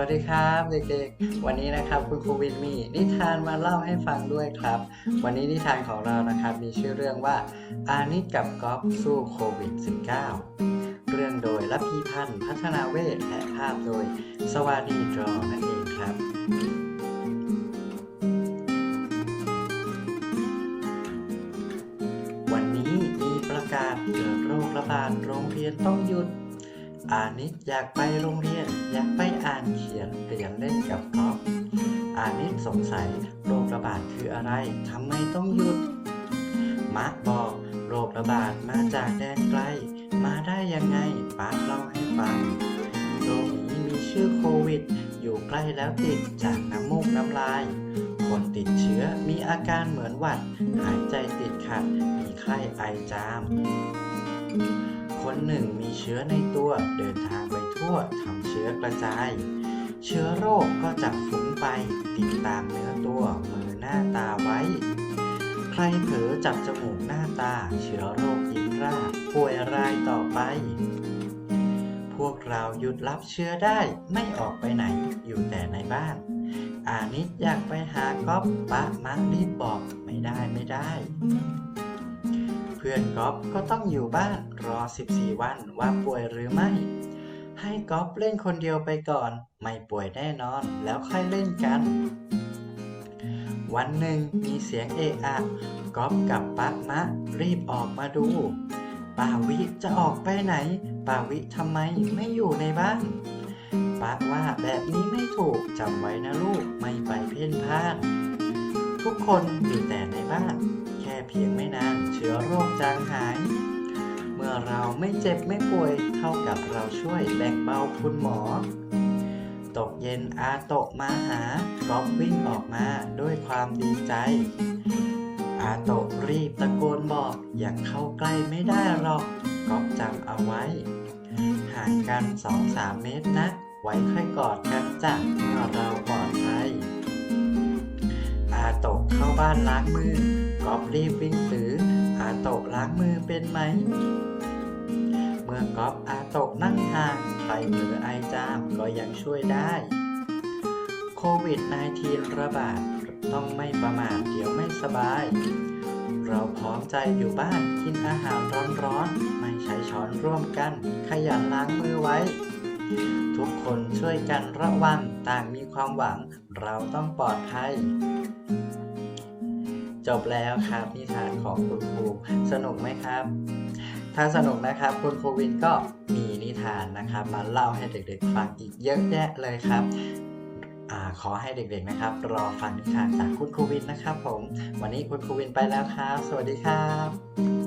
วัสดีครับเด็กๆ วันนี้นะครับคุณครูวินมีนิทานมาเล่าให้ฟังด้วยครับ วันนี้นิทานของเรานะครับมีชื่อเรื่องว่า อานิดกับก๊อฟสู้โควิด -19 เรื่องโดยละพีพันธ์พัฒนาเวทและภาพโดยสวานีดรอนั่นเองครับ วันนี้มีประกาศเกิดโรคระบาดโรงเรียนต้องหยุด อานิดอยากไปโรงเรียน อยากไปอ่านเขียนเรียนเล่นกับกอล์ฟอานิดสงสัยโรคระบาดคืออะไรทำไมต้องหยุด มาร์คบอกโรคระบาดมาจากแดนไกล มาได้ยังไงป้าเล่าให้ฟังโรคนี้มีชื่อโควิด อยู่ใกล้แล้วติดจากน้ำมูกน้ำลาย คนติดเชื้อมีอาการเหมือนหวัด หายใจติดขัด มีไข้ไอจาม คนหนึ่งมีเชื้อในตัวเดินทางไปทั่วทำเชื้อกระจาย เชื้อโรคก็จะฟุ้งไปติดตามเนื้อตัวมือหน้าตาไว้ ใครเผลอจับจมูกหน้าตา เชื้อโรคยิ้มราป่วยรายต่อไป พวกเราหยุดรับเชื้อได้ไม่ออกไปไหนอยู่แต่ในบ้านอานิดอยากไปหาก๊อฟปะมักรีบบอกไม่ได้ไม่ได้ พื่อนก๊อฟก็ต้องอยู่บ้านรอ 14 วันว่าป่วยหรือไม่ ให้ก๊อฟเล่นคนเดียวไปก่อน ไม่ป่วยแน่นอนแล้วค่อยเล่นกัน วันหนึ่งมีเสียงเอะอะก๊อฟกับปักมะรีบออกมาดูป่าวิจะออกไปไหนป่าวิทำไมไม่อยู่ในบ้านปักว่าแบบนี้ไม่ถูกจำไว้นะลูกไม่ไปเพ่นพ่าน ทุกคนอยู่แต่ในบ้าน ค่เพียงไม่นานเชื้อโรคจางหาย เมื่อเราไม่เจ็บไม่ป่วยเท่ากับเราช่วยแบ่งเบาคุณหมอ ตกเย็นอาโตะมาหาก๊อฟวิ่งออกมาด้วยความดีใจ อาโตะรีบตะโกนบอกอย่าเข้าใกล้ไม่ได้หรอกก๊อฟจำเอาไว้ห่างกันสองสามเมตรนะ ไว้ค่อยกอดกันจ้ะเมื่อเราปลอดภัยอาโตะเข้าบ้านล้างมือ กอบรีบวิ่งถืออาโตะล้างมือเป็นไหม เมื่อกอบอาโตะนั่งห่างใครมือไอจามก็ยังช่วยได้ โควิด -19 ระบาดต้องไม่ประมาทเดี๋ยวไม่สบาย เราพร้อมใจอยู่บ้านกินอาหารร้อนๆ ไม่ใช้ช้อนร่วมกัน ขยันล้างมือไว้ ทุกคนช่วยกันระวังต่างมีความหวังเราต้องปลอดภัย จบแล้วครับนิทานของคุณครูสนุกไหมครับ ถ้าสนุกนะครับคุณครูวินก็มีนิทานนะครับ มาเล่าให้เด็กๆฟังอีกเยอะแยะเลยครับอขอให้เด็กๆนะครับ รอฟังนิทานจากคุณครูวินนะครับ ผม วันนี้คุณครูวินไปแล้วครับ สวัสดีครับ